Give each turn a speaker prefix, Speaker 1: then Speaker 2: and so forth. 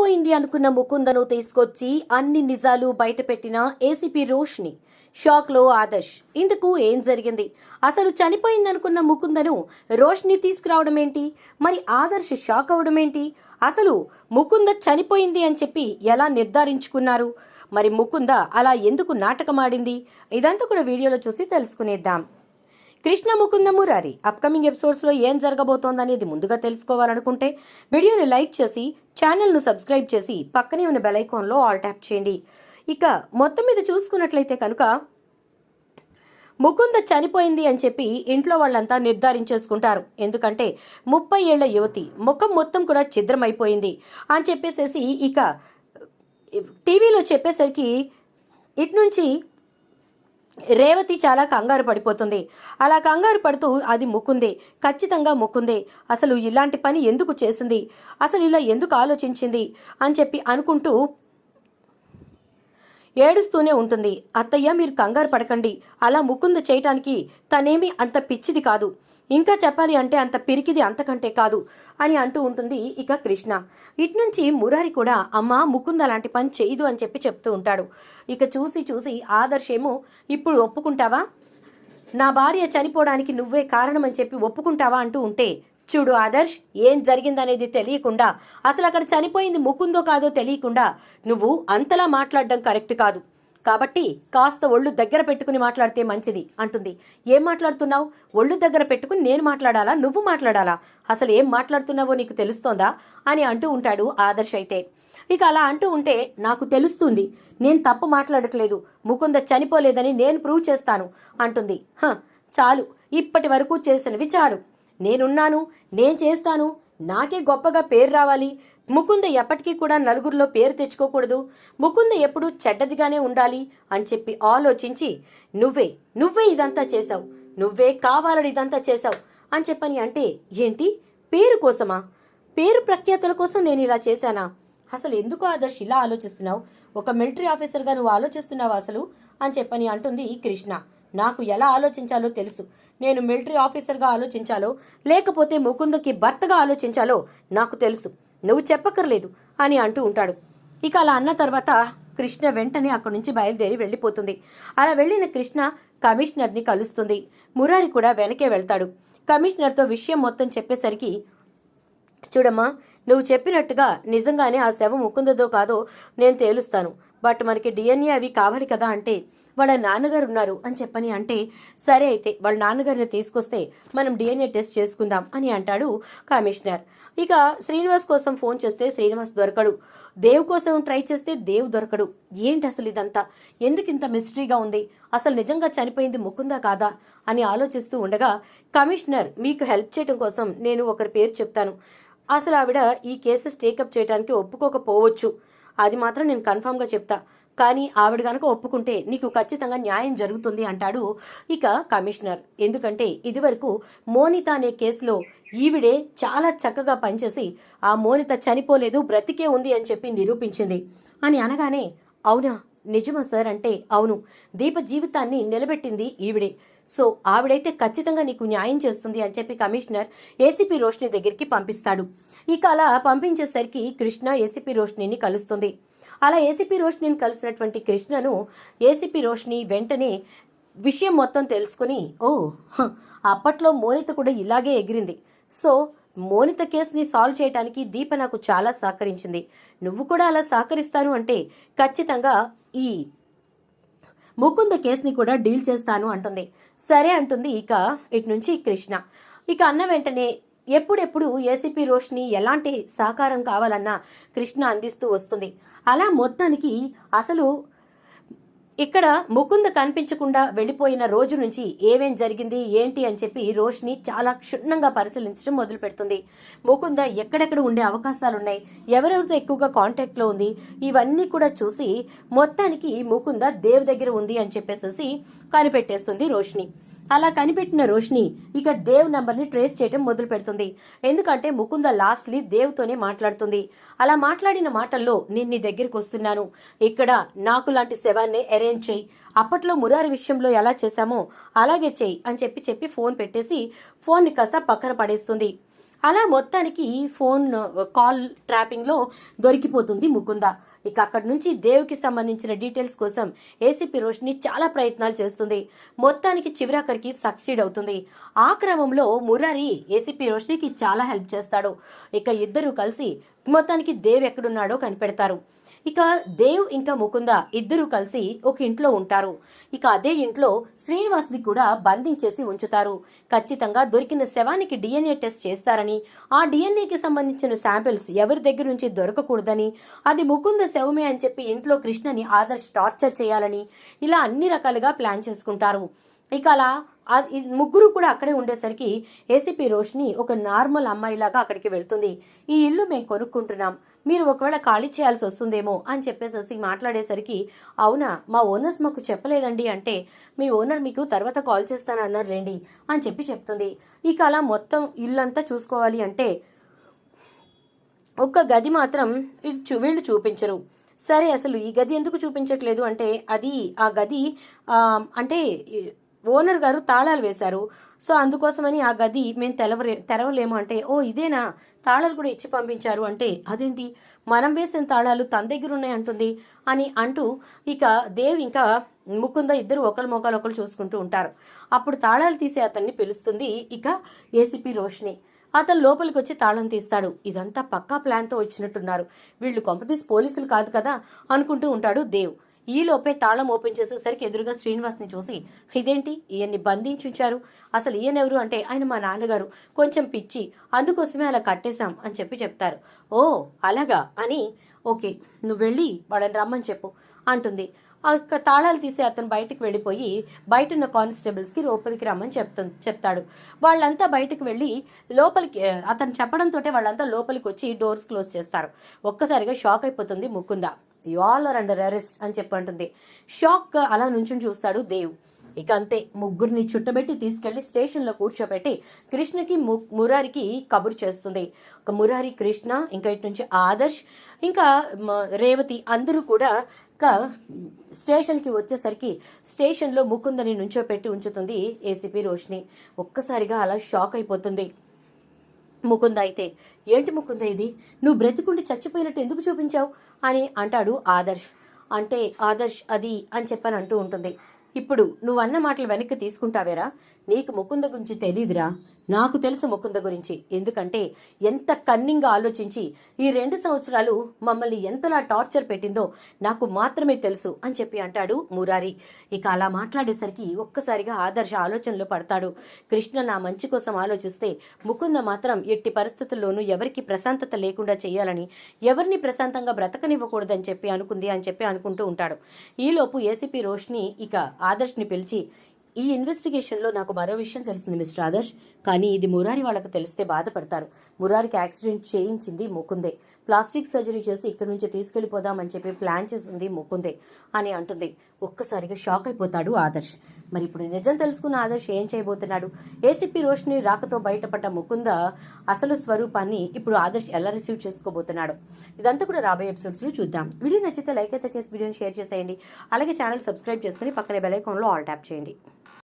Speaker 1: పోయింది అనుకున్న ముకుందను తీసుకొచ్చి అన్ని నిజాలు బయటపెట్టిన ఏసీపీ రోష్ని. షాక్లో ఆదర్శ్ ఇందుకు ఏం జరిగింది? అసలు చనిపోయిందనుకున్న ముకుందను రోష్ని తీసుకురావడం ఏంటి మరి ఆదర్శ్ షాక్ అవడం ఏంటి అసలు ముకుంద చనిపోయింది అని చెప్పి ఎలా నిర్ధారించుకున్నారు? మరి ముకుంద అలా ఎందుకు నాటకమాడింది? ఇదంతా కూడా వీడియోలో చూసి తెలుసుకునేద్దాం. కృష్ణ ముకుంద మురారి అప్కమింగ్ ఎపిసోడ్స్లో ఏం జరగబోతోందనేది ముందుగా తెలుసుకోవాలనుకుంటే వీడియోని లైక్ చేసి ఛానల్ను సబ్స్క్రైబ్ చేసి పక్కనే ఉన్న బెలైకాన్లో ఆల్ ట్యాప్ చేయండి. ఇక మొత్తం మీద చూసుకున్నట్లయితే కనుక ముకుంద చనిపోయింది అని చెప్పి ఇంట్లో వాళ్ళంతా నిర్ధారించేసుకుంటారు. ఎందుకంటే ముప్పై ఏళ్ళ యువతి ముఖం మొత్తం కూడా ఛిద్రమైపోయింది అని చెప్పేసేసి ఇక టీవీలో చెప్పేసరికి ఇటు నుంచి రేవతి చాలా కంగారు పడిపోతుంది. అలా కంగారు పడుతూ అది ముక్కుందే ఖచ్చితంగా ముక్కుందే అసలు ఇలాంటి పని ఎందుకు చేసింది? అసలు ఇలా ఎందుకు ఆలోచించింది? అని చెప్పి అనుకుంటూ ఏడుస్తూనే ఉంటుంది. అత్తయ్య మీరు కంగారు పడకండి. అలా ముకుంద చేయటానికి తనేమీ అంత పిచ్చిది కాదు. ఇంకా చెప్పాలి అంటే అంత పిరికిది అంతకంటే కాదు. అని అంటూ ఉంటుంది ఇక కృష్ణ. ఇట్నుంచి మురారి కూడా అమ్మ ముకుంద లాంటి పని చేయదు అని చెప్పి చెప్తూ ఉంటాడు. ఇక చూసి చూసి ఆదర్శేమో ఇప్పుడు ఒప్పుకుంటావా? నా భార్య చనిపోవడానికి నువ్వే కారణమని చెప్పి ఒప్పుకుంటావా? అంటూ ఉంటే చూడు ఆదర్శ్ ఏం జరిగిందనేది తెలియకుండా అసలు అక్కడ చనిపోయింది ముకుందో కాదో తెలియకుండా నువ్వు అంతలా మాట్లాడడం కరెక్ట్ కాదు. కాబట్టి కాస్త ఒళ్ళు దగ్గర పెట్టుకుని మాట్లాడితే మంచిది అంటుంది. ఏం మాట్లాడుతున్నావు? ఒళ్ళు దగ్గర పెట్టుకుని నేను మాట్లాడాలా? నువ్వు మాట్లాడాలా? అసలు ఏం మాట్లాడుతున్నావో నీకు తెలుస్తోందా? అని అంటూ ఉంటాడు ఆదర్శ్ అయితే. ఇక అలా అంటూ ఉంటే నాకు తెలుస్తుంది నేను తప్పు మాట్లాడట్లేదు ముకుంద చనిపోలేదని నేను ప్రూవ్ చేస్తాను అంటుంది. హ చాలు ఇప్పటి వరకు చేసినవి చాలు నేనున్నాను నేను చేస్తాను నాకే గొప్పగా పేరు రావాలి ముకుంద ఎప్పటికీ కూడా నలుగురిలో పేరు తెచ్చుకోకూడదు. ముకుంద ఎప్పుడూ చెడ్డదిగానే ఉండాలి అని చెప్పి ఆలోచించి నువ్వే నువ్వే ఇదంతా చేశావు నువ్వే కావాలని ఇదంతా చేశావు అని చెప్పని అంటే ఏంటి? పేరు కోసమా? పేరు ప్రఖ్యాతల కోసం నేను ఇలా చేశానా? అసలు ఎందుకు ఆదర్శ్ ఇలా ఆలోచిస్తున్నావు? ఒక మిలిటరీ ఆఫీసర్గా నువ్వు ఆలోచిస్తున్నావు అసలు? అని చెప్పని అంటుంది కృష్ణ. నాకు ఎలా ఆలోచించాలో తెలుసు. నేను మిలిటరీ ఆఫీసర్గా ఆలోచించాలో లేకపోతే ముకుందకి భర్తగా ఆలోచించాలో నాకు తెలుసు. నువ్వు చెప్పక్కర్లేదు అని అంటూ ఉంటాడు. ఇక అలా అన్న తర్వాత కృష్ణ వెంటనే అక్కడి నుంచి బయలుదేరి వెళ్ళిపోతుంది. అలా వెళ్ళిన కృష్ణ కమిషనర్ని కలుస్తుంది. మురారి కూడా వెనకే వెళ్తాడు. కమిషనర్తో విషయం మొత్తం చెప్పేసరికి చూడమ్మా నువ్వు చెప్పినట్టుగా నిజంగానే ఆ శవం ముకుందదో కాదో నేను తేలుస్తాను. బట్ మనకి డిఎన్ఏ అవి కావాలి కదా అంటే వాళ్ళ నాన్నగారు ఉన్నారు అని చెప్పని అంటే సరే అయితే వాళ్ళ నాన్నగారిని తీసుకొస్తే మనం డిఎన్ఏ టెస్ట్ చేసుకుందాం అని అంటాడు కమిషనర్. ఇక శ్రీనివాస్ కోసం ఫోన్ చేస్తే శ్రీనివాస్ దొరకడు. దేవ్ కోసం ట్రై చేస్తే దేవ్ దొరకడు. ఏంటి అసలు ఇదంతా? ఎందుకు ఇంత మిస్టరీగా ఉంది? అసలు నిజంగా చనిపోయింది ముకుందా కాదా? అని ఆలోచిస్తూ ఉండగా కమిషనర్ మీకు హెల్ప్ చేయడం కోసం నేను ఒకరి పేరు చెప్తాను. అసలు ఆవిడ ఈ కేసెస్ టేకప్ చేయడానికి ఒప్పుకోకపోవచ్చు. అది మాత్రం నేను కన్ఫామ్గా చెప్తా. కానీ ఆవిడ గనక ఒప్పుకుంటే నీకు ఖచ్చితంగా న్యాయం జరుగుతుంది అంటాడు ఇక కమిషనర్. ఎందుకంటే ఇదివరకు మోనిత అనే కేసులో ఈవిడే చాలా చక్కగా పనిచేసి ఆ మోనిత చనిపోలేదు బ్రతికే ఉంది అని చెప్పి నిరూపించింది. అని అనగానే అవునా? నిజమా సార్? అంటే అవును. దీప జీవితాన్ని నిలబెట్టింది ఈవిడే. సో ఆవిడైతే ఖచ్చితంగా నీకు న్యాయం చేస్తుంది అని చెప్పి కమిషనర్ ఏసీపీ రోషిని దగ్గరికి పంపిస్తాడు. ఇక అలా పంపించేసరికి కృష్ణ ఏసీపీ రోష్నిని కలుస్తుంది. అలా ఏసీపీ రోష్నిని కలిసినటువంటి కృష్ణను ఏసీపీ రోష్ని వెంటనే విషయం మొత్తం తెలుసుకుని ఓ అప్పట్లో మోనిత కూడా ఇలాగే ఎగిరింది. సో మోనిత కేసుని సాల్వ్ చేయడానికి దీప నాకు చాలా సహకరించింది. నువ్వు కూడా అలా సహకరిస్తాను అంటే ఖచ్చితంగా ఈ ముకుంద కేసుని కూడా డీల్ చేస్తాను అంటుంది. సరే అంటుంది ఇక ఇటు నుంచి కృష్ణ. ఇక అన్న వెంటనే ఎప్పుడెప్పుడు ఏసీపీ రోష్ని ఎలాంటి సహకారం కావాలన్నా కృష్ణ అందిస్తూ వస్తుంది. అలా మొత్తానికి అసలు ఇక్కడ ముకుంద కనిపించకుండా వెళ్ళిపోయిన రోజు నుంచి ఏమేం జరిగింది ఏంటి అని చెప్పి రోషిని చాలా క్షుణ్ణంగా పరిశీలించడం మొదలు పెడుతుంది. ముకుంద ఎక్కడెక్కడ ఉండే అవకాశాలున్నాయి ఎవరెవరితో ఎక్కువగా కాంటాక్ట్లో ఉంది ఇవన్నీ కూడా చూసి మొత్తానికి ముకుంద దేవ్ దగ్గర ఉంది అని చెప్పేసేసి కనిపెట్టేస్తుంది రోషిని అలా కనిపెట్టిన రోష్ని ఇక దేవ్ నంబర్ని ట్రేస్ చేయటం మొదలు పెడుతుంది ఎందుకంటే ముకుంద లాస్ట్లీ దేవ్తోనే మాట్లాడుతుంది. అలా మాట్లాడిన మాటల్లో నేను నీ దగ్గరికి వస్తున్నాను. ఇక్కడ నాకు లాంటి శవాన్ని అరేంజ్ చేయి. అప్పట్లో మురారి విషయంలో ఎలా చేశామో అలాగే చేయి అని చెప్పి చెప్పి ఫోన్ పెట్టేసి ఫోన్ని కాస్త పక్కన పడేస్తుంది. అలా మొత్తానికి ఫోన్ కాల్ ట్రాపింగ్లో దొరికిపోతుంది ముకుంద. ఇక అక్కడి నుంచి దేవుకి సంబంధించిన డీటెయిల్స్ కోసం ఏసీపీ రోషిని చాలా ప్రయత్నాలు చేస్తుంది. మొత్తానికి చివరాఖరికి సక్సీడ్ అవుతుంది. ఆ క్రమంలో మురారి ఏసీపీ రోషినికి చాలా హెల్ప్ చేస్తాడు. ఇక ఇద్దరు కలిసి మొత్తానికి దేవ్ ఎక్కడున్నాడో కనిపెడతారు. ఇక దేవ్ ఇంకా ముకుంద ఇద్దరు కలిసి ఒక ఇంట్లో ఉంటారు. ఇక అదే ఇంట్లో శ్రీనివాస్ని కూడా బంధించేసి ఉంచుతారు. ఖచ్చితంగా దొరికిన శవానికి డిఎన్ఏ టెస్ట్ చేస్తారని ఆ డిఎన్ఏకి సంబంధించిన శాంపిల్స్ ఎవరి దగ్గర నుంచి దొరకకూడదని అది ముకుంద శవమే అని చెప్పి ఇంట్లో కృష్ణని ఆదర్శ్ టార్చర్ చేయాలని ఇలా అన్ని రకాలుగా ప్లాన్ చేసుకుంటారు. ఇక అలా ముగ్గురు కూడా అక్కడే ఉండేసరికి ఏసీపీ రోష్ని ఒక నార్మల్ అమ్మాయిలాగా అక్కడికి వెళ్తుంది. ఈ ఇల్లు మేము కొనుక్కుంటున్నాం. మీరు ఒకవేళ ఖాళీ చేయాల్సి వస్తుందేమో అని చెప్పేసేసి మాట్లాడేసరికి అవునా మా ఓనర్స్ మాకు చెప్పలేదండి అంటే మీ ఓనర్ మీకు తర్వాత కాల్ చేస్తాను అన్నారు రండి అని చెప్పి చెప్తుంది. ఇక అలా మొత్తం ఇల్లంతా చూసుకోవాలి అంటే ఒక్క గది మాత్రం ఇది వీళ్ళు చూపించరు. సరే అసలు ఈ గది ఎందుకు చూపించట్లేదు అంటే అది ఆ గది అంటే ఓనర్ గారు తాళాలు వేశారు. సో అందుకోసమని ఆ గది మేము తెలవరే తెరవలేము అంటే ఓ ఇదేనా? తాళాలు కూడా ఇచ్చి పంపించారు అంటే అదేంటి? మనం వేసిన తాళాలు తన దగ్గర ఉన్నాయంటుంది అని అంటూ ఇక దేవ్ ఇంకా ముకుంద ఇద్దరు ఒకరి మొక్కలు ఒకరు చూసుకుంటూ ఉంటారు. అప్పుడు తాళాలు తీసే అతన్ని పిలుస్తుంది ఇక ఏసీపీ రోషిని అతను లోపలికి వచ్చి తాళం తీస్తాడు. ఇదంతా పక్కా ప్లాన్తో వచ్చినట్టున్నారు. వీళ్ళు కొంపతీసి పోలీసులు కాదు కదా అనుకుంటూ ఉంటాడు దేవ్. ఈ లోపే తాళం ఓపెన్ చేసేసరికి ఎదురుగా శ్రీనివాస్ని చూసి ఇదేంటి? ఈయన్ని బంధించుంచారు? అసలు ఈయన ఎవరు అంటే ఆయన మా నాన్నగారు. కొంచెం పిచ్చి. అందుకోసమే అలా కట్టేశాం అని చెప్పి చెప్తారు. ఓ అలాగా? అని. ఓకే. నువ్వు వెళ్ళి వాళ్ళని రమ్మని చెప్పు అంటుంది. ఆ యొక్క తాళాలు తీసి అతను బయటకు వెళ్ళిపోయి బయట ఉన్న కానిస్టేబుల్స్కి లోపలికి రమ్మని చెప్తా చెప్తాడు. వాళ్ళంతా బయటకు వెళ్ళి లోపలికి అతను చెప్పడంతో వాళ్ళంతా లోపలికి వచ్చి డోర్స్ క్లోజ్ చేస్తారు. ఒక్కసారిగా షాక్ అయిపోతుంది Mukunda. You all are under arrest అని చెప్పి ఉంటుంది షాక్ అలా నుంచుని చూస్తాడు దేవ్. ఇక అంతే ముగ్గురిని చుట్టబెట్టి తీసుకెళ్ళి స్టేషన్లో కూర్చోబెట్టి కృష్ణకి ము- మురారికి కబురు చేస్తుంది. ఒక మురారి కృష్ణ ఇంకా ఇటు నుంచి ఆదర్శ్ ఇంకా రేవతి అందరూ కూడా ఇంకా స్టేషన్కి వచ్చేసరికి స్టేషన్లో ముకుందని నుంచోపెట్టి ఉంచుతుంది ఏసీపీ రోషిని ఒక్కసారిగా అలా షాక్ అయిపోతుంది. ముకుంద అయితే ఏంటి ముకుంద ఇది? నువ్వు బ్రతికుండి చచ్చిపోయినట్టు ఎందుకు చూపించావు? అని అంటాడు ఆదర్శ్. అంటే ఆదర్శ్ అది అని చెప్పని అంటూ ఉంటుంది. ఇప్పుడు నువ్వు అన్న మాటలు వెనక్కి తీసుకుంటావేరా? నీకు ముకుంద గురించి తెలీదురా? నాకు తెలుసు ముకుంద గురించి. ఎందుకంటే ఎంత కన్నింగ్గా ఆలోచించి ఈ రెండు సంవత్సరాలు మమ్మల్ని ఎంతలా టార్చర్ పెట్టిందో నాకు మాత్రమే తెలుసు అని చెప్పి అంటాడు మురారి. ఇక అలా మాట్లాడేసరికి ఒక్కసారిగా ఆదర్శ ఆలోచనలో పడతాడు. కృష్ణ నా మంచి కోసం ఆలోచిస్తే ముకుంద మాత్రం ఎట్టి పరిస్థితుల్లోనూ ఎవరికి ప్రశాంతత లేకుండా చేయాలని ఎవరిని ప్రశాంతంగా బ్రతకనివ్వకూడదని చెప్పి అనుకుంది అని చెప్పి అనుకుంటూ ఉంటాడు. ఈలోపు ఏసీపీ రోష్ని ఇక ఆదర్శ్ని పిలిచి ఈ ఇన్వెస్టిగేషన్లో నాకు మరో విషయం తెలిసింది మిస్టర్ ఆదర్శ్. కానీ ఇది మురారి వాళ్ళకి తెలిస్తే బాధపడతారు. మురారికి యాక్సిడెంట్ చేయించింది ముకుందే. ప్లాస్టిక్ సర్జరీ చేసి ఇక్కడి నుంచి తీసుకెళ్ళిపోదామని చెప్పి ప్లాన్ చేసింది ముకుందే అని అంటుంది. ఒక్కసారిగా షాక్ అయిపోతాడు ఆదర్శ్. మరి ఇప్పుడు నిజం తెలుసుకున్న ఆదర్శ్ ఏం చేయబోతున్నాడు? ఏసీపీ రోష్ని రాకతో బయటపడ్డ ముకుంద అసలు స్వరూపాన్ని ఇప్పుడు ఆదర్శ్ ఎలా రిసీవ్ చేసుకోబోతున్నాడు. ఇదంతా కూడా రాబోయే ఎపిసోడ్స్లో చూద్దాం. వీడియో నచ్చితే లైక్ అయితే చేసి వీడియోని షేర్ చేసేయండి. అలాగే ఛానల్ సబ్స్క్రైబ్ చేసుకుని పక్కనే బెల్ ఐకాన్లో ఆల్ ట్యాప్ చేయండి.